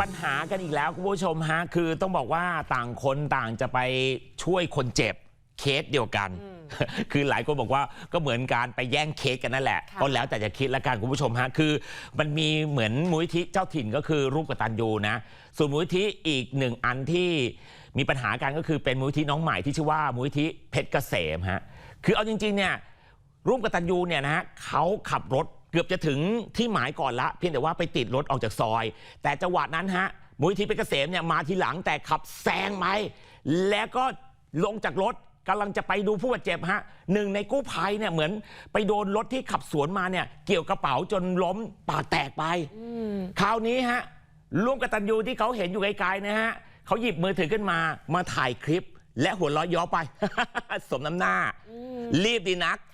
ปัญหากันอีกแล้วคุณผู้ชมฮะคือต้องบอกว่าต่างคนต่างจะไปช่วยคนเจ็บเคสเดียวกัน คือหลายคนบอกว่าก็เหมือนการไปแย่งเคสกันนั่นแหละค่ะก็แล้วแต่จะคิดละกันคุณผู้ชมฮะคือ มันมีเหมือนมูลนิธิเจ้าถิ่นก็คือรูปกตันยูนะ ส่วนมูลนิธิอีกหนึ่งอันที่มีปัญหากันก็คือเป็นมูลนิธิน้องใหม่ที่ชื่อว่ามูลนิธิเพชรเกษมฮะคือเอาจริงๆเนี่ยร่วมกตันยูเนี่ยนะฮะเขาขับรถเกือบจะถึงที่หมายก่อนละ เพียงแต่ว่าไปติดรถออกจากซอย แต่จังหวะนั้นฮะมูลที่เพชรเกษมเนี่ยมาทีหลังแต่ขับแซงไปแล้วก็ลงจากรถกำลังจะไปดูผู้บาดเจ็บฮะหนึ่งในกู้ภัยเนี่ยเหมือนไปโดนรถที่ขับสวนมาเนี่ยเกี่ยวกระเป๋าจนล้มปากแตกไปคราวนี้ฮะร่วมกตันยูที่เขาเห็นอยู่ไกลๆนะฮะเขาหยิบมือถือขึ้นมามาถ่ายคลิป และหัวเราะย้อไป สมน้ำหน้า รีบดีนักค่ะ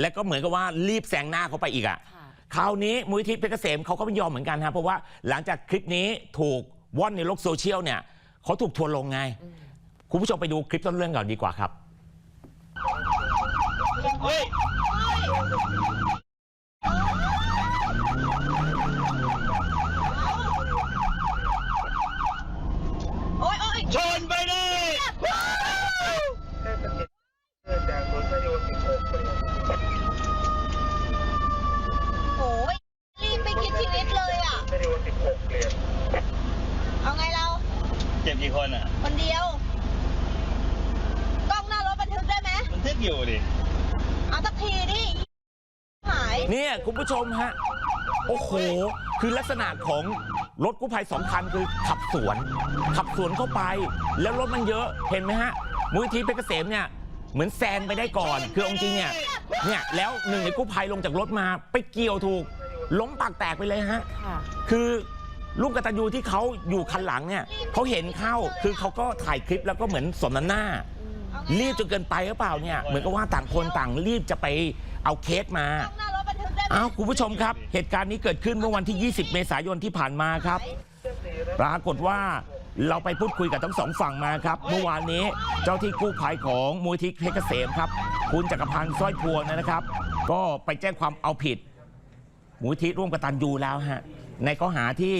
และก็เหมือนกับว่ารีบแซงหน้าเขาไปอีกอะ่ะค่ะคราวนี้มูลที่เพชรเกษมเขาก็ไม่ยอมเหมือนกันฮะเพราะว่าหลังจากคลิปนี้ถูกว่อนในโลกโซเชียลเนี่ยเขาถูกทัวร์ลงไง คุณผู้ชมไปดูคลิปต้นเรื่องก่อนดีกว่าครับเฮ้ย โอ๊ยโอ๊ย ชนไปเลย จากศูนย์พยาบาล16คน โอ้ยรีบไปคิดชีวิตเลยอะ พยาบาล16เปลี่ยน เอาไงเรา เจ็บกี่คนอะ คนเดียว กล้องหน้ารถบันทึกได้ไหมมันทึกอยู่ดิ เอาสักทีดิหาย เนี่ยคุณผู้ชมฮะ โอ้โห คือลักษณะของรถกู้ภัยสองคันคือขับสวน ขับสวนเข้าไป แล้วรถมันเยอะเห็นไหมฮะมูลที่เพชรเกษมเนี่ยเหมือนแซงไปได้ก่อน คือเอาจริงเนี่ยเนี่ยแล้วหนึ่งในกู้ภัยลงจากรถมาไปเกี่ยวถูก ล้มปากแตกไปเลยฮะค่ะคือ ลูกกตัญญูที่เขาอยู่คันหลังเนี่ยเขาเห็นเข้าคือเขาก็ถ่ายคลิปแล้วก็เหมือนสมน้ำหน้า รีบจนเกินไปหรือเปล่าเนี่ยเหมือนกับว่าต่างคนต่างรีบจะไปเอาเคสมากล้องหน้ารถบันทึกได้ไหมอ้าวคุณผู้ชมครับ เหตุการณ์นี้เกิดขึ้นเมื่อวันที่ 20 เมษายนที่ผ่านมาครับ ปรากฏว่าเราไปพูดคุยกับทั้งสองฝั่งมาครับ เมื่อวานนี้เจ้าที่กู้ภัยของมูลที่เพชรเกษมครับ คุณจักรพันธ์สร้อยพวงนะครับ ก็ไปแจ้งความเอาผิดมูลที่ร่วมกตันยูแล้วฮะในข้อหาที่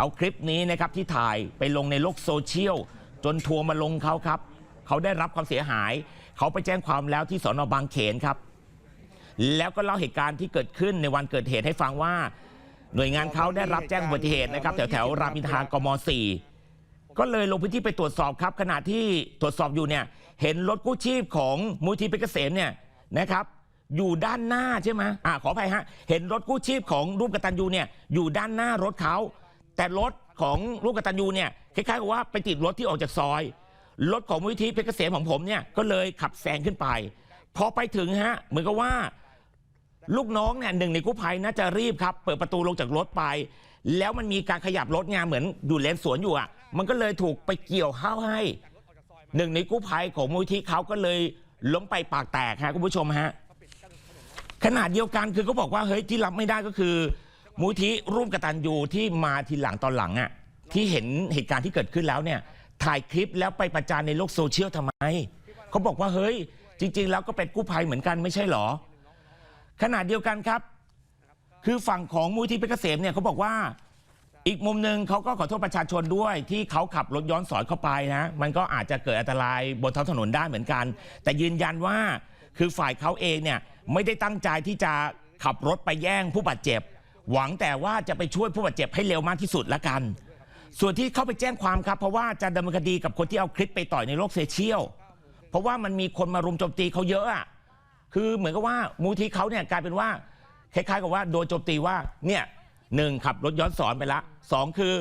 เอาคลิปนี้นะครับที่ถ่ายไปลงในโลกโซเชียลจนทัวร์มาลงเขาครับ เขาได้รับความเสียหาย เขาไปแจ้งความแล้วที่สอนอบางเขนครับ แล้วก็เล่าเหตุการณ์ที่เกิดขึ้นในวันเกิดเหตุให้ฟังว่า หน่วยงานเขาได้รับแจ้งอุบัติเหตุนะครับแถวแถวรามอินทรากม 4 ก็เลยลงพื้นที่ไปตรวจสอบครับ ขณะที่ตรวจสอบอยู่เนี่ยเห็นรถกู้ชีพของมูลที่เพชรเกษมเนี่ยนะครับอยู่ด้านหน้าใช่ไหมอ่าขออภัยฮะ เห็นรถกู้ชีพของรูปกตันยูเนี่ยอยู่ด้านหน้ารถเขา แต่รถของรูปกตันยูเนี่ยคล้ายๆกับว่าไปติดรถที่ออกจากซอย รถของมูลที่เพชรเกษมของผมเนี่ยก็เลยขับแซงขึ้นไป พอไปถึงฮะเหมือนกับว่า ลูกน้องเนี่ยหนึ่งในกู้ภัยน่าจะรีบครับ เปิดประตูลงจากรถไป แล้วมันมีการขยับรถไงเหมือนอยู่เลนสวนอยู่อะ มันก็เลยถูกไปเกี่ยวเข้าให้ หนึ่งในกู้ภัยของมูลที่เขาก็เลยล้มไปปากแตกฮะคุณผู้ชมฮะขนาดเดียวกันคือเขาบอกว่าเฮ้ยที่รับไม่ได้ก็คือ มูลที่ร่วมกตันยูที่มาทีหลังตอนหลังอะที่เห็นเหตุการณ์ที่เกิดขึ้นแล้วเนี่ยถ่ายคลิปแล้วไปประจานในโลกโซเชียลทำไม เขาบอกว่าเฮ้ย จริง ๆ แล้วก็เป็นกู้ภัยเหมือนกันไม่ใช่หรอขณะเดียวกันครับ คือฝั่งของมูลที่เพชรเกษมเนี่ยเขาบอกว่าอีกมุมหนึ่งเขาก็ขอโทษประชาชนด้วย ที่เขาขับรถย้อนสอนเข้าไปนะ มันก็อาจจะเกิดอันตรายบนท้องถนนได้เหมือนกัน แต่ยืนยันว่าคือฝ่ายเขาเองเนี่ยไม่ได้ตั้งใจที่จะขับรถไปแย่งผู้บาดเจ็บ หวังแต่ว่าจะไปช่วยผู้บาดเจ็บให้เร็วมากที่สุดละกัน ส่วนที่เข้าไปแจ้งความครับ เพราะว่าจะดำเนินคดีกับคนที่เอาคลิปไปต่อยในโลกโซเชียลเพราะว่ามันมีคนมารุมโจมตีเขาเยอะอะคือเหมือนกับว่ามูลที่เขาเนี่ยกลายเป็นว่าคล้ายๆกับว่าโดนโจมตีว่าเนี่ยหนึ่งขับรถย้อนสอนไปละสองคือ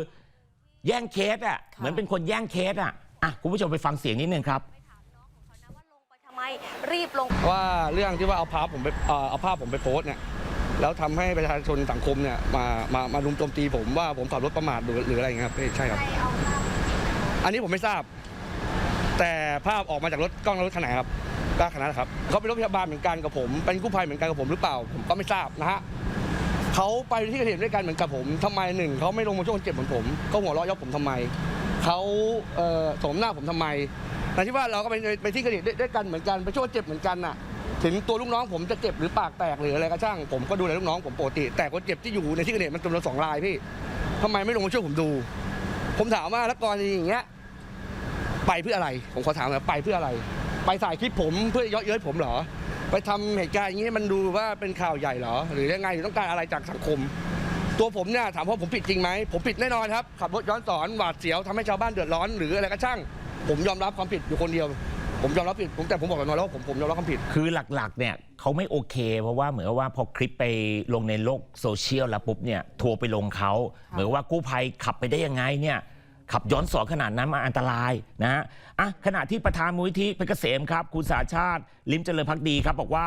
แย่งเคสอะเหมือนเป็นคนแย่งเคสอะอะคุณผู้ชมไปฟังเสียงนิดนึงครับทำไมรีบลงว่าเรื่องที่ว่าเอาภาพผมไปเอ่อเอาภาพผมไปโพสต์เนี่ย แล้วทำให้ประชาชนสังคมเนี่ยมามามารุมโจมตีผมว่าผมขับรถประมาทหรือหรืออะไรเงี้ยครับใช่ครับ อันนี้ผมไม่ทราบ แต่ภาพออกมาจากรถกล้องรถคันไหนครับก็คันนั้นแหละครับเขาเป็นรถพยาบาลเหมือนกันกับผม เป็นกู้ภัยเหมือนกันกับผมหรือเปล่า ผมก็ไม่ทราบนะฮะเขาไปที่เกิดเหตุด้วยกันเหมือนกับผมทำไมหนึ่งเขาไม่ลงมาช่วยคนเจ็บเหมือนผมก็หัวเราะเย่อผมทำไมเขาเอ่อสมหน้าผมทำไมแต่ที่ว่าเราก็ไปไปที่เกิดเหตุด้วยด้กันเหมือนกันไปช่วยเจ็บเหมือนกันน่ะ ถึงตัวลูกน้องผมจะเจ็บหรือปากแตกหรืออะไรก็ช่าง ผมก็ดูแลลูกน้องผมปกติ แต่คนเจ็บที่อยู่ในที่เกิดเหตุมันจำนวนสองรายพี่ทำไมไม่ลงมาช่วยผมดู ผมถามว่าแล้วกรณีอย่างเงี้ยไปเพื่ออะไร ผมขอถามหน่อยไปเพื่ออะไร ไปถ่ายคลิปผมเพื่อเยาะเย้ยผมเหรอ ไปทำเหตุการณ์อย่างนี้ให้มันดูว่าเป็นข่าวใหญ่เหรอ หรือยังไงหรือต้องการอะไรจากสังคม ตัวผมเนี่ยถามว่าผมผิดจริงไหม ผมผิดแน่นอนครับ ขับรถย้อนสอนหวาดเสียวทำให้ชาวบ้านเดือดร้อนหรืออะไรก็ช่าง ผมยอมรับความผิดอยู่คนเดียว ผมยอมรับผิดผมแต่ผมบอกกับน้อยแล้วว่าผมผมยอมรับความผิด คือหลักๆ เนี่ยเขาไม่โอเค เพราะว่าเหมือนกับว่าพอคลิปไปลงในโลกโซเชียลแล้วปุ๊บเนี่ยทัวร์ไปลงเขาเหมือนว่ากู้ภัยขับไปได้ยังไงเนี่ยขับย้อนสอนขนาดนั้นมาอันตรายนะฮะอะขณะที่ประธานมูลนิธิเพชรเกษมครับ คุณสาชาติ ลิมเจริญพักดีครับ บอกว่า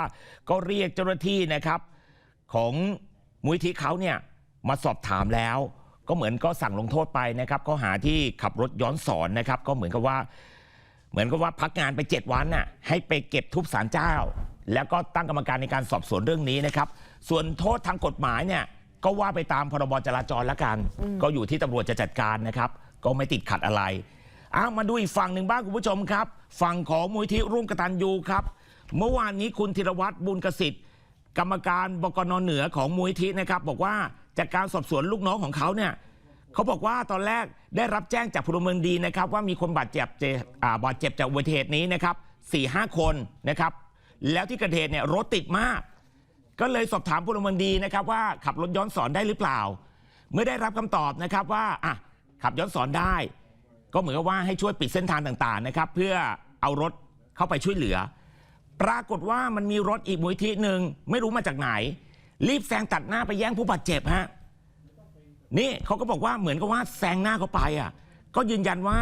ก็เรียกเจ้าหน้าที่นะครับ ของมูลนิธิเขาเนี่ยมาสอบถามแล้ว ก็เหมือนก็สั่งลงโทษไปนะครับข้อหาที่ขับรถย้อนสอนนะครับ ก็เหมือนกับว่า เหมือนกับว่าพักงานไป 7 วันน่ะให้ไปเก็บทุบสารเจ้า แล้วก็ตั้งกรรมการในการสอบสวนเรื่องนี้นะครับ ส่วนโทษทางกฎหมายเนี่ยก็ว่าไปตามพรบจราจรแล้วกัน ก็อยู่ที่ตำรวจจะจัดการนะครับ ก็ไม่ติดขัดอะไรอ้ามาดูอีกฝั่งหนึ่งบ้างคุณผู้ชมครับ ฝั่งของมูลที่ร่วมกตันยูครับ เมื่อวานนี้คุณธีรวัตรบุญกสิทธิ์กรรมการบกนเหนือของมูลที่นะครับ บอกว่าจากการสอบสวนลูกน้องของเขาเนี่ย เขาบอกว่าตอนแรกได้รับแจ้งจากพลเมืองดีนะครับ ว่ามีคนบาดเจ็บเจอ่าบาดเจ็บจากอุบัติเหตุนี้นะครับสี่ห้าคนนะครับ แล้วที่เกิดเหตุเนี่ยรถติดมาก ก็เลยสอบถามพลเมืองดีนะครับว่าขับรถย้อนสอนได้หรือเปล่า เมื่อได้รับคำตอบนะครับว่าอะขับย้อนสอนได้ ก็เหมือนกับว่าให้ช่วยปิดเส้นทางต่างๆนะครับ เพื่อเอารถเข้าไปช่วยเหลือ ปรากฏว่ามันมีรถอีกมูลทีหนึ่งไม่รู้มาจากไหน รีบแซงตัดหน้าไปแย่งผู้บาดเจ็บฮะ นี่เขาก็บอกว่าเหมือนกับว่าแซงหน้าเขาไปอะก็ยืนยันว่า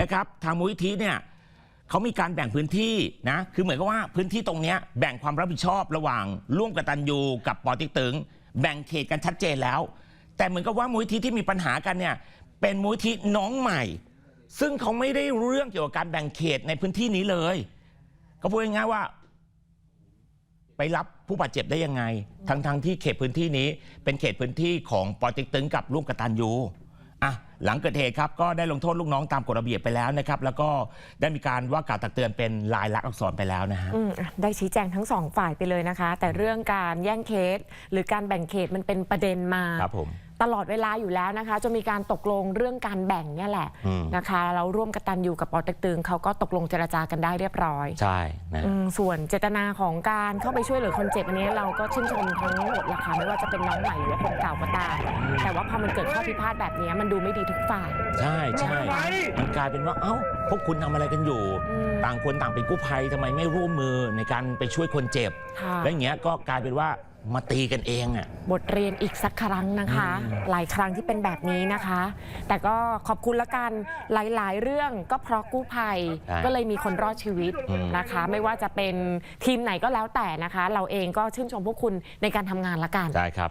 นะครับทางมูลนิธิเนี่ยเขามีการแบ่งพื้นที่นะคือเหมือนกับว่าพื้นที่ตรงเนี้ยแบ่งความรับผิดชอบระหว่างร่วมกตันยูกับปอติ๊กตึง แบ่งเขตกันชัดเจนแล้ว แต่เหมือนกับว่ามูลนิธิที่มีปัญหากันเนี่ยเป็นมูลนิธิน้องใหม่ ซึ่งเขาไม่ได้รู้เรื่องเกี่ยวกับการแบ่งเขตในพื้นที่นี้เลยก็พูดง่ายๆว่า ไปรับ ผู้บาดเจ็บได้ยังไง ทั้งทงๆที่เขตพื้นที่นี้เป็นเขตพื้นที่ของปอติ๊กตึงกับร่วมกตันยูอะ หลังเกิดเหตุครับก็ได้ลงโทษลูกน้องตามกฎระเบียบไปแล้วนะครับ แล้วก็ได้มีการว่ากล่าวตักเตือนเป็นลายลักษณ์อักษรไปแล้วนะฮะอืมอะได้ชี้แจงทั้งสองฝ่ายไปเลยนะคะ แต่เรื่องการแย่งเคส หรือการแบ่งเขตมันเป็นประเด็นมา ครับผม ตลอดเวลาอยู่แล้วนะคะจะมีการตกลงเรื่องการแบ่งเนี่ยแหละอืม นะคะเราร่วมกตันอยู่กับปอเต็กตึงเขาก็ตกลงเจรจากันได้เรียบร้อยใช่นะอืมส่วนเจตนาของการเข้าไปช่วยเหลือคนเจ็บอันนี้เราก็ชื่นชมทั้งหมดละค่ะไม่ว่าจะเป็นน้องใหม่หรือว่าคนเก่าก็ตามแต่ว่าพอมันเกิดข้อพิพาทแบบนี้มันดูไม่ดีทุกฝ่าย ใช่ใช่มันกลายเป็นว่าเอ้าพวกคุณทำอะไรกันอยู่อืมต่างคนต่างเป็นกู้ภัยทำไมไม่ร่วมมือในการไปช่วยคนเจ็บ ค่ะ แล้วอย่างเงี้ยก็กลายเป็นว่ามาตีกันเองอะ บทเรียนอีกสักครั้งนะคะอืมหลายครั้งที่เป็นแบบนี้นะคะ แต่ก็ขอบคุณละกันหลายๆ เรื่องก็เพราะกู้ภัยใช่ก็เลยมีคนรอดชีวิตอืม นะคะ ไม่ว่าจะเป็นทีมไหนก็แล้วแต่นะคะ เราเองก็ชื่นชมพวกคุณในการทำงานละกันใช่ครับ